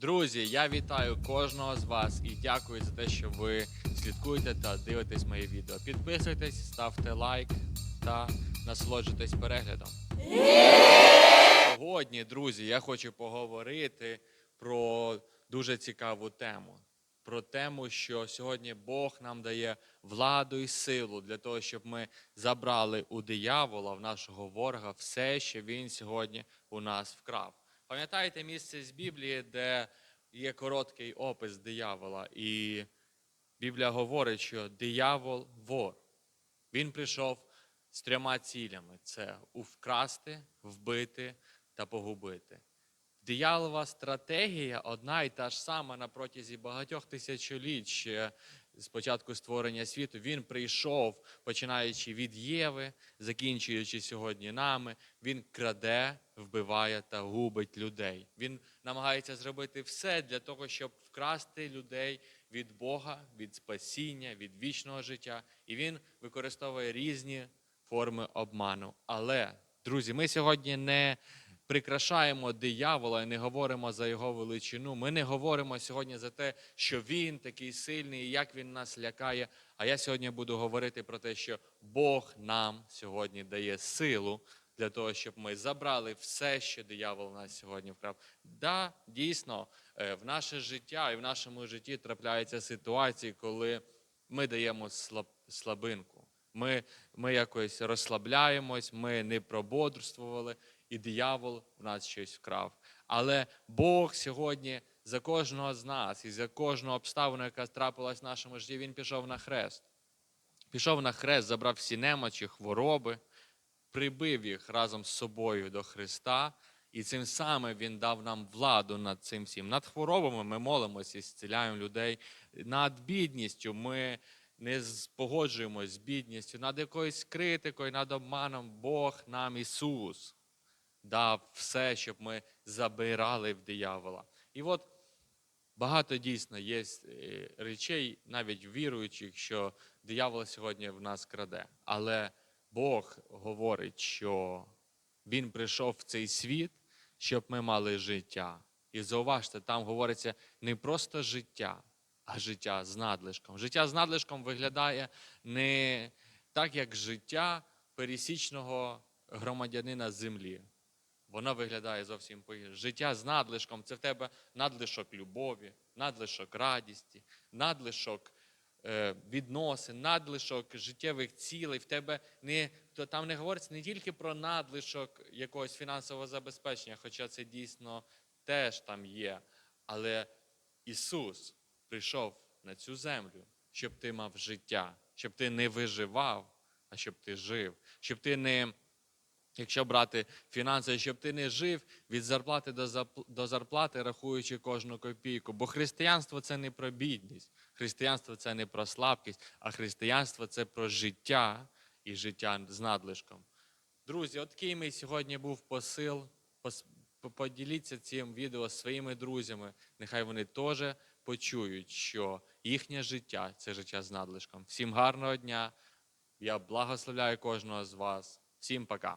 Друзі, я вітаю кожного з вас і дякую за те, що ви слідкуєте та дивитесь мої відео. Підписуйтесь, ставте лайк та насолоджуйтесь переглядом. Сьогодні, друзі, я хочу поговорити про дуже цікаву тему. Про тему, що сьогодні Бог нам дає владу і силу для того, щоб ми забрали у диявола, в нашого ворога, все, що він сьогодні у нас вкрав. Пам'ятаєте місце з Біблії, де є короткий опис диявола, і Біблія говорить, що диявол вор. Він прийшов з трьома цілями: це вкрасти, вбити та погубити. Дияволова стратегія одна і та ж сама на протязі багатьох тисячоліть ще з початку створення світу. Він прийшов, починаючи від Єви, закінчуючи сьогодні нами. Він краде, вбиває та губить людей. Він намагається зробити все для того, щоб вкрасти людей від Бога, від спасіння, від вічного життя. І він використовує різні форми обману. Але, друзі, ми сьогодні не прикрашаємо диявола і не говоримо за його величину. Ми не говоримо сьогодні за те, що він такий сильний і як він нас лякає. А я сьогодні буду говорити про те, що Бог нам сьогодні дає силу для того, щоб ми забрали все, що диявол нас сьогодні вкрав. Да, дійсно, е, в наше життя і в нашому житті трапляються ситуації, коли ми даємо слаб- слабинку. Ми, ми якось розслабляємось, ми не прободрствували, і диявол в нас щось вкрав. Але Бог сьогодні за кожного з нас і за кожну обставину, яка трапилась в нашому житті, Він пішов на хрест. Пішов на хрест, забрав всі немочі, хвороби, прибив їх разом з собою до Христа, і цим самим Він дав нам владу над цим всім. Над хворобами ми молимося і зціляємо людей. Над бідністю ми не погоджуємось з бідністю, над якоюсь критикою, над обманом Бог нам Ісус дав все, щоб ми забирали в диявола. І от багато дійсно є е, речей, навіть віруючих, що диявол сьогодні в нас краде. Але Бог говорить, що Він прийшов в цей світ, щоб ми мали життя. І зауважте, там говориться не просто життя, а життя з надлишком. Життя з надлишком виглядає не так, як життя пересічного громадянина землі. Воно виглядає зовсім по Життя з надлишком це в тебе надлишок любові, надлишок радісті, надлишок е, відносин, надлишок життєвих цілей. В тебе не то там не говориться не тільки про надлишок якогось фінансового забезпечення, хоча це дійсно теж там є. Але Ісус прийшов на цю землю, щоб ти мав життя, щоб ти не виживав, а щоб ти жив, щоб ти не. Якщо брати фінанси, щоб ти не жив від зарплати до зарплати, рахуючи кожну копійку. Бо християнство це не про бідність, християнство це не про слабкість, а християнство це про життя і життя з надлишком. Друзі, от такий мій сьогодні був посил. Пос- Поділіться цим відео з своїми друзями. Нехай вони теж почують, що їхнє життя це життя з надлишком. Всім гарного дня. Я благословляю кожного з вас. Всім пока.